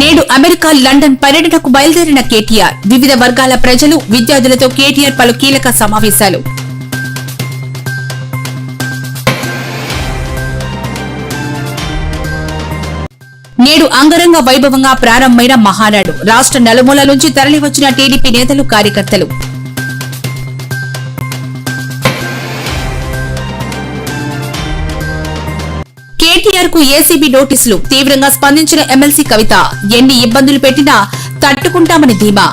నేడు America London పర్యటనకు బయలుదేరిన కేటీఆర్. వివిధ వర్గాల ప్రజలు విద్యార్థులతో కేటీఆర్ పలు కీలక సమావేశాలు. నేడు అంగరంగ వైభవంగా ప్రారంభమైన మహానాడు. రాష్ట్ర నలుమూల నుంచి తరలివచ్చిన టీడీపీ నేతలు కార్యకర్తలు. కేటీఆర్కు ఏసీబీ నోటీసులు తీవ్రంగా స్పందించిన ఎమ్మెల్సీ కవిత. ఎన్ని ఇబ్బందులు పెట్టినా తట్టుకుంటామని ధీమా.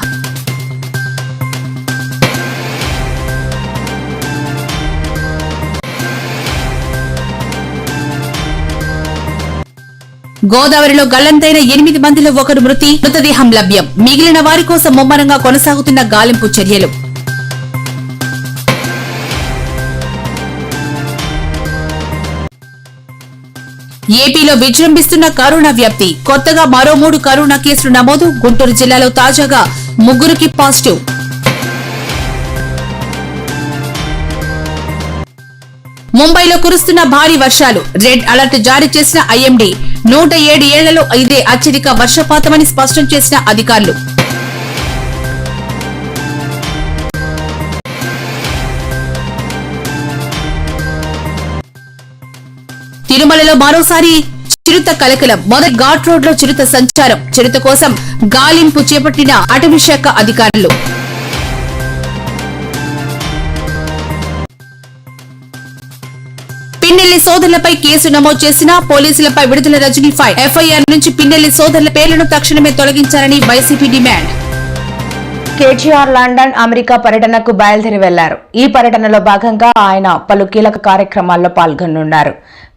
గోదావరిలో గల్లంతైన ఎనిమిది మందిలో ఒకరు మృతి మృతదేహం లభ్యం. మిగిలిన వారి కోసం ముమ్మరంగా కొనసాగుతున్న గాలింపు చర్యలు. ఏపీలో విజృంభిస్తున్న కరోనా వ్యాప్తి. కొత్తగా మరో మూడు కరోనా కేసులు నమోదు. గుంటూరు జిల్లాలో తాజాగా ముగ్గురికి పాజిటివ్. ముంబైలో కురుస్తున్న భారీ వర్షాలు. రెడ్ అలర్ట్ జారీ చేసిన ఐఎండీ. నూట ఏడు ఏళ్ళలో ఇదే అత్యధిక వర్షపాతమని స్పష్టం చేసిన అధికారులు. తిరుమలలో మరోసారి చిరుత కలకలం మొదటి ఘాట్ రోడ్లో చిరుత సంచారం. చిరుత కోసం గాలింపు చేపట్టిన అటవీశాఖ అధికారులు. పిన్నెల్లి సోదరులపై కేసు నమోదు చేసిన పోలీసులపై విడుదల రజనీ ఫైవ్ ఎఫ్ఐఆర్ నుంచి పిన్నెల్లి సోదరుల పేర్లను తక్షణమే తొలగించాలని YCP demand. KTR London America పర్యటనకు బయలుదేరి వెళ్ళారు. ఈ పర్యటనలో భాగంగా ఆయన పలు కీలక కార్యక్రమాల్లో పాల్గొనున్నారు.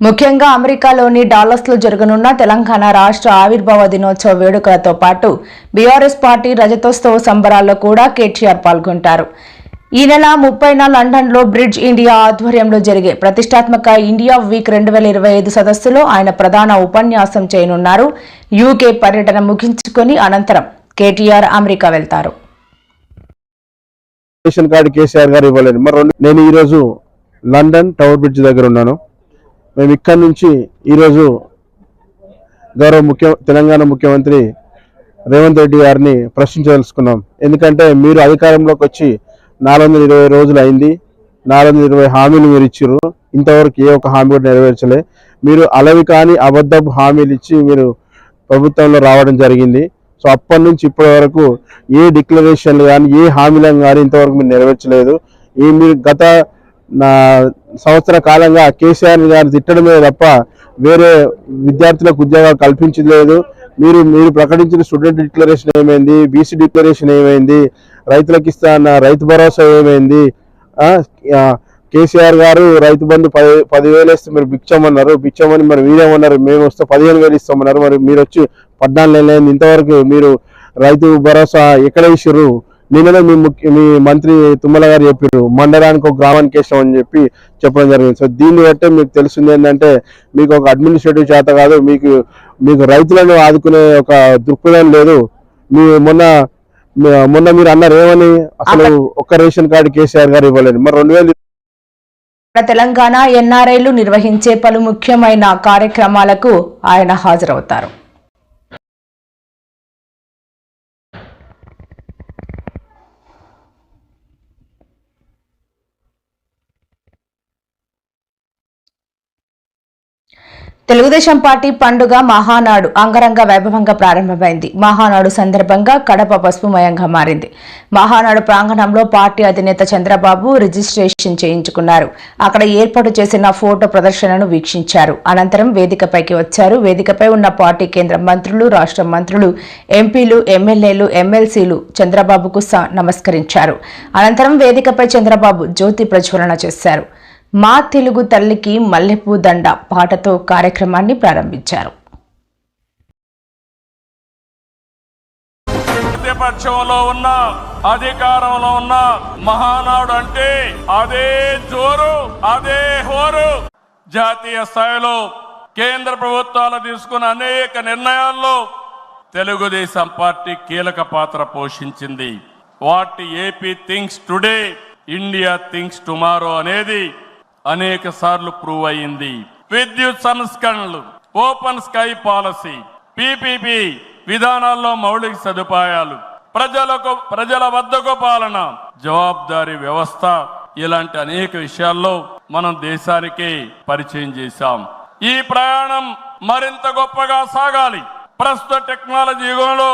ముఖ్యంగా అమెరికాలోని డాలస్లో జరగనున్న తెలంగాణ రాష్ట్ర ఆవిర్భావ దినోత్సవ వేడుకలతో పాటు బీఆర్ఎస్ పార్టీ రజతోత్సవ సంబరాల్లో కూడా కేటీఆర్ పాల్గొంటారు. ఈ నెల ముప్పైన లండన్లో బ్రిడ్జ్ ఇండియా ఆధ్వర్యంలో జరిగే ప్రతిష్టాత్మక ఇండియా వీక్ రెండు వేల ఇరవై ఐదు సదస్సులో ఆయన ప్రధాన ఉపన్యాసం చేయనున్నారు. యూకే పర్యటన ముగించుకొని అనంతరం కేటీఆర్ అమెరికా వెళ్తారు. రేషన్ కార్డు కేసీఆర్ గారు ఇవ్వలేదు. మరి రెండు నేను ఈరోజు లండన్ టవర్ బ్రిడ్జ్ దగ్గర ఉన్నాను. మేము ఇక్కడి నుంచి ఈరోజు గౌరవ ముఖ్య తెలంగాణ ముఖ్యమంత్రి రేవంత్ రెడ్డి గారిని ప్రశ్నించదలుచుకున్నాం. ఎందుకంటే మీరు అధికారంలోకి వచ్చి నాలుగు ఇరవై రోజులు అయింది. నాలుగు ఇరవై హామీలు మీరు ఇచ్చారు ఇంతవరకు ఏ ఒక్క హామీ కూడా నెరవేర్చలే. మీరు అలవి కాని అబద్ధపు హామీలు ఇచ్చి మీరు ప్రభుత్వంలో రావడం జరిగింది. సో అప్పటి నుంచి ఇప్పటి వరకు ఏ డిక్లరేషన్లు కానీ ఏ హామీలను కానీ ఇంతవరకు మీరు నెరవేర్చలేదు. ఈ మీరు గత నా సంవత్సర కాలంగా కేసీఆర్ గారు తిట్టడమే తప్ప వేరే విద్యార్థులకు ఉద్యోగాలు కల్పించలేదు మీరు మీరు ప్రకటించిన స్టూడెంట్ డిక్లరేషన్ ఏమైంది? బీసీ డిక్లరేషన్ ఏమైంది? రైతులకు ఇస్తా అన్న రైతు భరోసా ఏమైంది? కేసీఆర్ గారు రైతు బంధు పది పదివేలు వేస్తే మీరు బిచ్చమన్నారు బిచ్చమని మరి మీరేమన్నారు? మేము వస్తే పదిహేను వేలు ఇస్తామన్నారు. మరి మీరు వచ్చి పద్నాలుగు ఇంతవరకు మీరు రైతు భరోసా ఎక్కడ ఇచ్చారు నిన్ననే మీ ముఖ్య మీ మంత్రి తుమ్మల గారు చెప్పారు మండలానికి ఒక గ్రామానికి వేసాం అని చెప్పి చెప్పడం జరిగింది. సో దీన్ని బట్టే మీకు తెలిసింది ఏంటంటే మీకు ఒక అడ్మినిస్ట్రేటివ్ చేత కాదు మీకు మీకు రైతులను ఆదుకునే ఒక దృక్పథం లేదు. మీ మొన్న మొన్న మీరు అన్నారు ఏమని? అసలు ఒక్క రేషన్ కార్డు కేసీఆర్ గారు ఇవ్వలేదు. మరి రెండు వేలు తెలంగాణ ఎన్ఆర్ఐలు నిర్వహించే పలు ముఖ్యమైన కార్యక్రమాలకు ఆయన హాజరవుతారు. తెలుగుదేశం పార్టీ పండుగ మహానాడు అంగరంగ వైభవంగా ప్రారంభమైంది. మహానాడు సందర్భంగా కడప పసుపుమయంగా మారింది. మహానాడు ప్రాంగణంలో పార్టీ అధినేత చంద్రబాబు రిజిస్ట్రేషన్ చేయించుకున్నారు. అక్కడ ఏర్పాటు చేసిన ఫోటో ప్రదర్శనను వీక్షించారు. అనంతరం వేదికపైకి వచ్చారు. వేదికపై ఉన్న పార్టీ కేంద్ర మంత్రులు రాష్ట్ర మంత్రులు ఎంపీలు ఎమ్మెల్యేలు ఎమ్మెల్సీలు చంద్రబాబుకు స- నమస్కరించారు. అనంతరం వేదికపై చంద్రబాబు జ్యోతి ప్రజ్వలన చేశారు. మా తెలుగు తల్లికి మల్లెపూ దండ పాటతో కార్యక్రమాన్ని ప్రారంభించారు. ప్రతిపక్షంలో ఉన్న అధికారంలో ఉన్న మహానాడు అంటే అదే జోరు అదే హోరు. జాతీయ స్థాయిలో కేంద్ర ప్రభుత్వాలు తీసుకున్న అనేక నిర్ణయాల్లో తెలుగుదేశం పార్టీ కీలక పాత్ర పోషించింది. వాటి AP thinks today India thinks tomorrow అనేది అనేక సార్లు ప్రూవ్ అయింది. విద్యుత్ సంస్కరణలు ఓపెన్ స్కై పాలసీ పీపీపీ విధానాల్లో మౌలిక సదుపాయాలు ప్రజలకు ప్రజల వద్దకు పాలన జవాబుదారీ వ్యవస్థ ఇలాంటి అనేక విషయాల్లో మనం దేశానికి పరిచయం చేశాం. ఈ ప్రయాణం మరింత గొప్పగా సాగాలి. ప్రస్తుత టెక్నాలజీ యుగంలో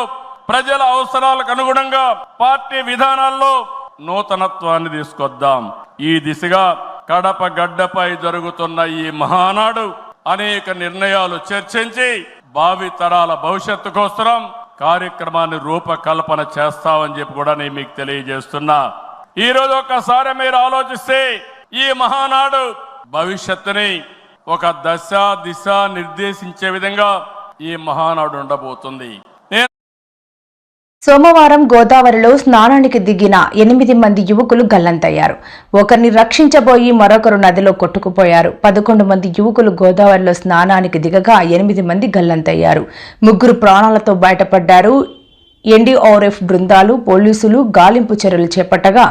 ప్రజల అవసరాలకు అనుగుణంగా పార్టీ విధానాల్లో నూతనత్వాన్ని తీసుకొద్దాం. ఈ దిశగా కడప గడ్డపై జరుగుతున్న ఈ మహానాడు అనేక నిర్ణయాలు చర్చించి భావి తరాల భవిష్యత్తు కోసం కార్యక్రమాన్ని రూపకల్పన చేస్తామని చెప్పి కూడా నేను మీకు తెలియజేస్తున్నా. ఈ రోజు ఒక్కసారి మీరు ఆలోచిస్తే ఈ మహానాడు భవిష్యత్తుని ఒక దశ దిశ నిర్దేశించే విధంగా ఈ మహానాడు ఉండబోతుంది. సోమవారం గోదావరిలో స్నానానికి దిగిన ఎనిమిది మంది యువకులు గల్లంతయ్యారు. ఒకరిని రక్షించబోయి మరొకరు నదిలో కొట్టుకుపోయారు. పదకొండు మంది యువకులు గోదావరిలో స్నానానికి దిగగా ఎనిమిది మంది గల్లంతయ్యారు. ముగ్గురు ప్రాణాలతో బయటపడ్డారు. ఎన్డీఆర్ఎఫ్ బృందాలు పోలీసులు గాలింపు చర్యలు చేపట్టగా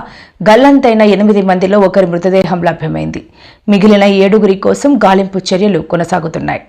గల్లంతైన ఎనిమిది మందిలో ఒకరి మృతదేహం లభ్యమైంది. మిగిలిన ఏడుగురి కోసం గాలింపు చర్యలు కొనసాగుతున్నాయి.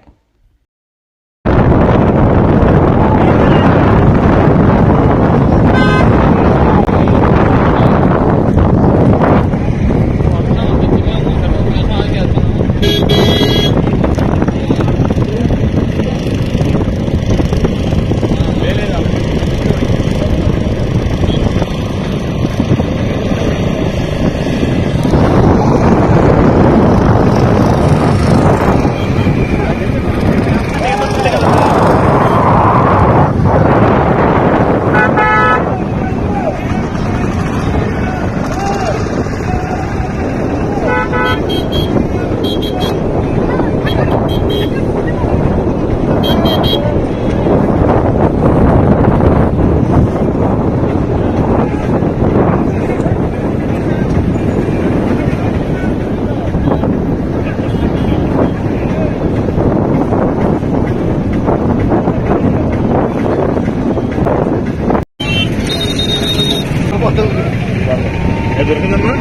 దొరికిందమ్మా?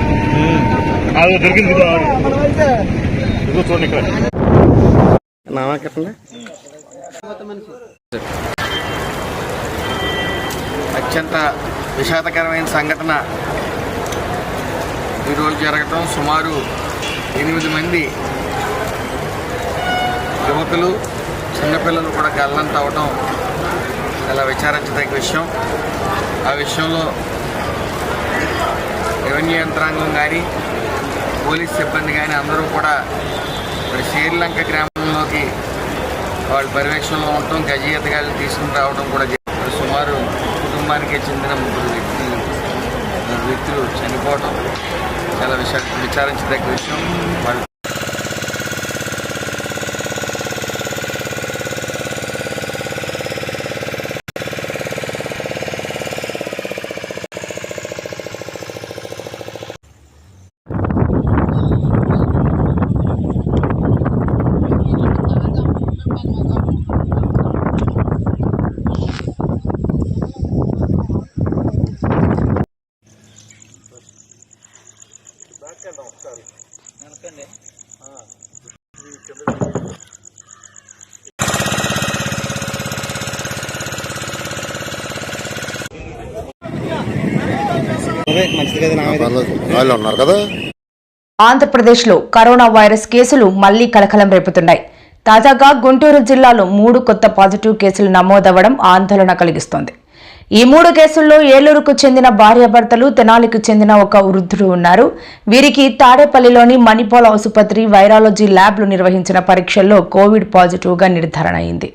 అది దొరికింది ఇదిగో చూడండి ఇక్కడ. అత్యంత విషాదకరమైన సంఘటన ఈరోజు జరగటం సుమారు ఎనిమిది మంది యువకులు చిన్నపిల్లలు కూడా గల్లంత అవటం చాలా విచారించదగ్గ విషయం. ఆ విషయంలో రెవెన్యూ యంత్రాంగం కానీ పోలీస్ సిబ్బంది కానీ అందరూ కూడా ఇప్పుడు శ్రీలంక గ్రామంలోకి వాళ్ళ పర్యవేక్షణలో ఉండటం గజ తీసుకుని రావడం కూడా జరిగింది. సుమారు కుటుంబానికి చెందిన ముగ్గురు వ్యక్తులు వ్యక్తులు చనిపోవడం చాలా విష విచారించదగ్గ విషయం వాళ్ళు వాళ్ళు ఉన్నారు కదా? ఆంధ్రప్రదేశ్లో కరోనా వైరస్ కేసులు మళ్ళీ కలకలం రేపుతున్నాయి. తాజాగా గుంటూరు జిల్లాలో మూడు కొత్త పాజిటివ్ కేసులు నమోదవడం ఆందోళన కలిగిస్తోంది. ఈ మూడు కేసుల్లో ఏలూరుకు చెందిన భార్యాభర్తలు తెనాలికి చెందిన ఒక వృద్ధుడు ఉన్నారు. వీరికి తాడేపల్లిలోని మణిపాల్ ఆసుపత్రి వైరాలజీ ల్యాబ్లు నిర్వహించిన పరీక్షల్లో కోవిడ్ పాజిటివ్గా నిర్ధారణ అయింది.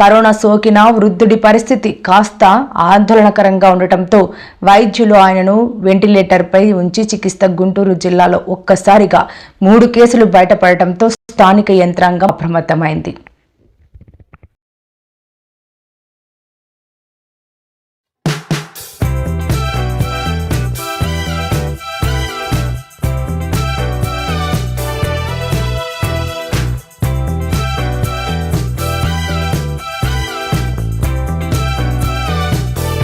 కరోనా సోకిన వృద్ధుడి పరిస్థితి కాస్త ఆందోళనకరంగా ఉండటంతో వైద్యులు ఆయనను వెంటిలేటర్పై ఉంచి చికిత్స గుంటూరు జిల్లాలో ఒక్కసారిగా మూడు కేసులు బయటపడటంతో స్థానిక యంత్రాంగం అప్రమత్తమైంది.